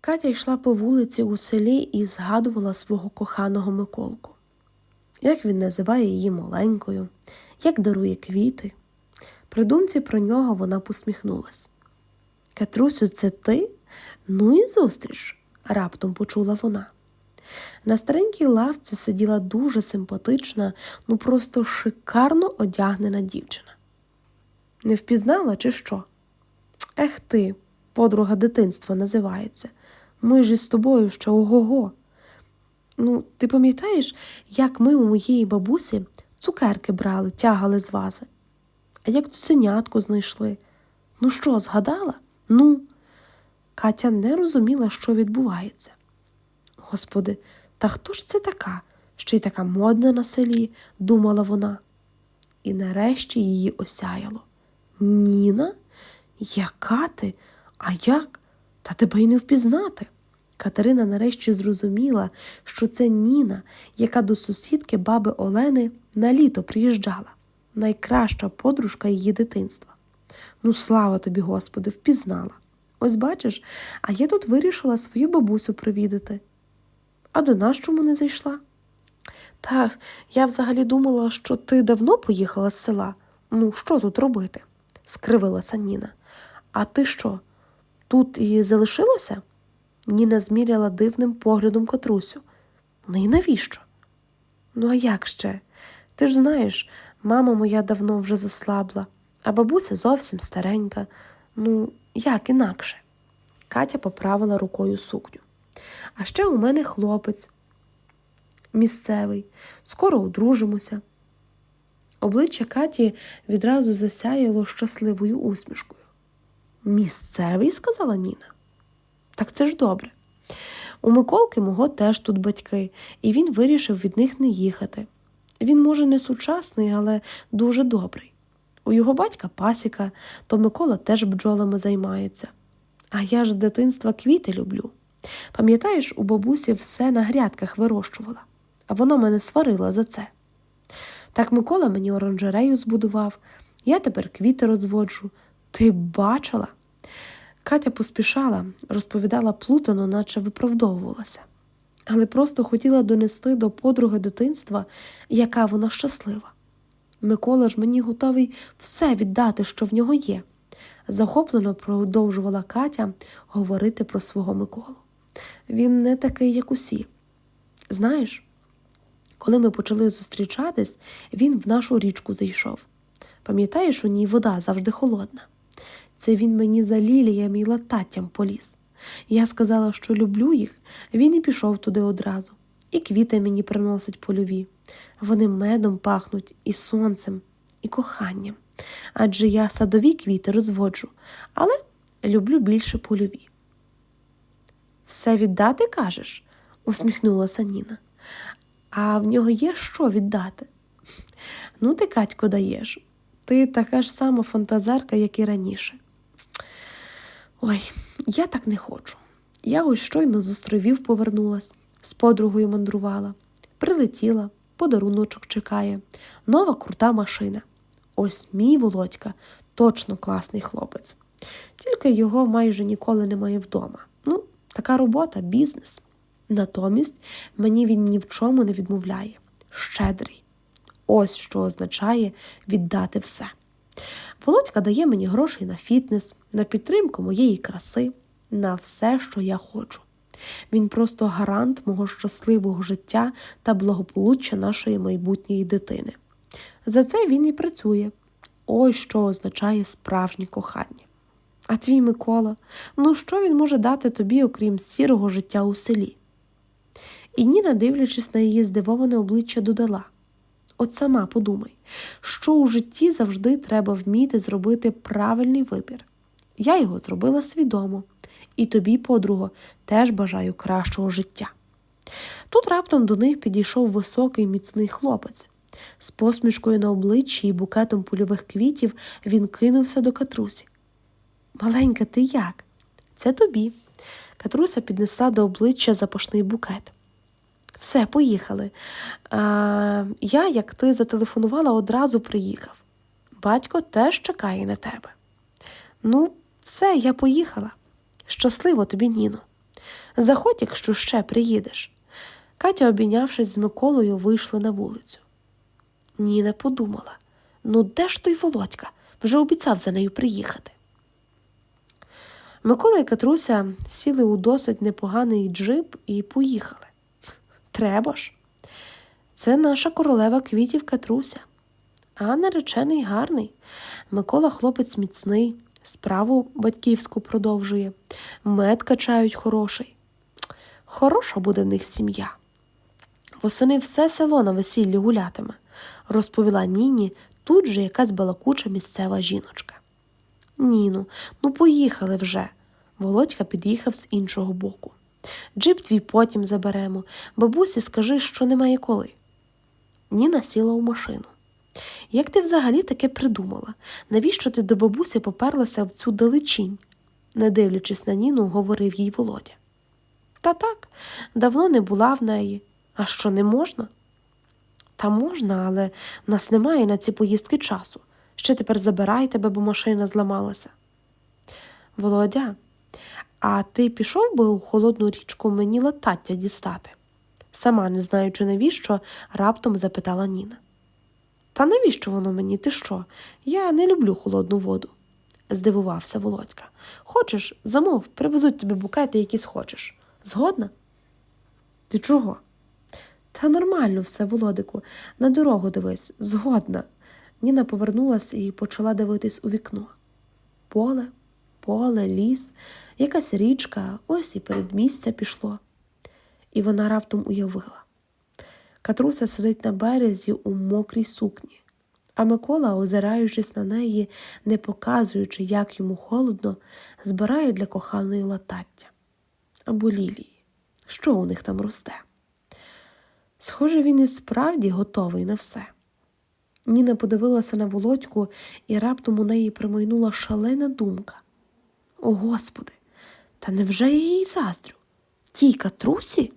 Катя йшла по вулиці у селі і згадувала свого коханого Миколку, як він називає її маленькою, як дарує квіти. При думці про нього вона посміхнулась. Катрусю, це ти? Ну і зустріч, раптом почула вона. На старенькій лавці сиділа дуже симпатична, ну просто шикарно одягнена дівчина. Не впізнала, чи що? Ех ти, подруга дитинства називається. Ми ж із тобою ще ого-го. Ну, ти пам'ятаєш, як ми у моєї бабусі цукерки брали, тягали з вази? А як цуценятку знайшли? Ну що, згадала? Ну, Катя не розуміла, що відбувається. Господи, та хто ж це така? Ще й така модна на селі, думала вона. І нарешті її осяяло. Ніна? Яка ти? А як? Та тебе й не впізнати. Катерина нарешті зрозуміла, що це Ніна, яка до сусідки баби Олени на літо приїжджала, найкраща подружка її дитинства. Ну, слава тобі, Господи, впізнала. Ось бачиш, а я тут вирішила свою бабусю привідати. А до нас чому не зайшла? Та я взагалі думала, що ти давно поїхала з села. Ну, що тут робити? скривилася Ніна. А ти що? Тут і залишилася? Ніна зміряла дивним поглядом Катрусю. Ну і навіщо? Ну, а як ще? Ти ж знаєш, мама моя давно вже заслабла, а бабуся зовсім старенька. Ну, як інакше? Катя поправила рукою сукню. А ще у мене хлопець місцевий, скоро одружимося. Обличчя Каті відразу засяяло щасливою усмішкою. Місцевий, сказала Ніна. Так це ж добре. У Миколки мого теж тут батьки, і він вирішив від них не їхати. Він, може, не сучасний, але дуже добрий. У його батька пасіка, то Микола теж бджолами займається. А я ж з дитинства квіти люблю. Пам'ятаєш, у бабусі все на грядках вирощувала, а вона мене сварила за це. Так Микола мені оранжерею збудував, я тепер квіти розводжу. Ти бачила? Катя поспішала, розповідала плутано, наче виправдовувалася, але просто хотіла донести до подруги дитинства, яка вона щаслива. Микола ж мені готовий все віддати, що в нього є. Захоплено продовжувала Катя говорити про свого Миколу. Він не такий, як усі. Знаєш, коли ми почали зустрічатись, він в нашу річку зайшов. Пам'ятаєш, у ній вода завжди холодна. Це він мені за ліліям і лататтям поліз. Я сказала, що люблю їх, він і пішов туди одразу. І квіти мені приносить польові. Вони медом пахнуть і сонцем, і коханням. Адже я садові квіти розводжу, але люблю більше польові. Все віддати, кажеш? усміхнулася Ніна. А в нього є що віддати? Ну, ти, Катько, даєш. Ти така ж сама фантазерка, як і раніше. Ой, я так не хочу. Я ось щойно з островів повернулась, з подругою мандрувала, прилетіла, подаруночок чекає, нова крута машина. Ось мій Володька, точно класний хлопець. Тільки його майже ніколи немає вдома. Ну, така робота, бізнес. Натомість мені він ні в чому не відмовляє. Щедрий. Ось що означає віддати все. Володька дає мені грошей на фітнес, на підтримку моєї краси, на все, що я хочу. Він просто гарант мого щасливого життя та благополуччя нашої майбутньої дитини. За це він і працює. Ось що означає справжнє кохання. А твій Микола, ну що він може дати тобі, окрім сірого життя у селі? І Ніна, дивлячись на її здивоване обличчя, додала От сама подумай, що у житті завжди треба вміти зробити правильний вибір. Я його зробила свідомо, і тобі, подруго, теж бажаю кращого життя. Тут раптом до них підійшов високий міцний хлопець. З посмішкою на обличчі і букетом польових квітів він кинувся до Катрусі. Маленька, ти як? Це тобі. Катруся піднесла до обличчя запашний букет. Все, поїхали. А, Я, як ти зателефонувала, одразу приїхав. Батько теж чекає на тебе. Ну, все, я поїхала. Щасливо тобі, Ніно. Заходь, якщо ще приїдеш. Катя, обійнявшись з Миколою, вийшли на вулицю. Ніна подумала ну де ж той Володька? Вже обіцяв за нею приїхати. Микола і Катруся сіли у досить непоганий джип і поїхали. Треба ж. Це наша королева квітів Катруся. А наречений гарний. Микола хлопець міцний, справу батьківську продовжує, мед качають хороший. Хороша буде в них сім'я. Восени все село на весіллі гулятиме, розповіла Ніні тут же якась балакуча місцева жіночка. Ніну, ну поїхали вже. Володька під'їхав з іншого боку. Джип твій потім заберемо. Бабусі скажи, що немає коли. Ніна сіла у машину. Як ти взагалі таке придумала? Навіщо ти до бабусі поперлася в цю далечінь? не дивлячись на Ніну, говорив їй Володя. Та так, давно не була в неї. А що не можна? Та можна, але в нас немає на ці поїздки часу. Ще тепер забирай тебе, бо машина зламалася. Володя, а ти пішов би у холодну річку мені латаття дістати? Сама не знаючи навіщо, раптом запитала Ніна. Та навіщо воно мені? Ти що? Я не люблю холодну воду, здивувався Володька. Хочеш, замов, привезуть тобі букети, які схочеш. Згодна? Ти чого? Та нормально все, Володику, на дорогу дивись, згодна. Ніна повернулась і почала дивитись у вікно. Поле, поле, ліс, якась річка, ось і передмістя пішло. І вона раптом уявила. Катруся сидить на березі у мокрій сукні, а Микола, озираючись на неї, не показуючи, як йому холодно, збирає для коханої латаття або лілії. Що у них там росте? Схоже, він і справді готовий на все. Ніна подивилася на володьку, і раптом у неї промайнула шалена думка. О, Господи, та невже я їй заздрю? Тій катрусі?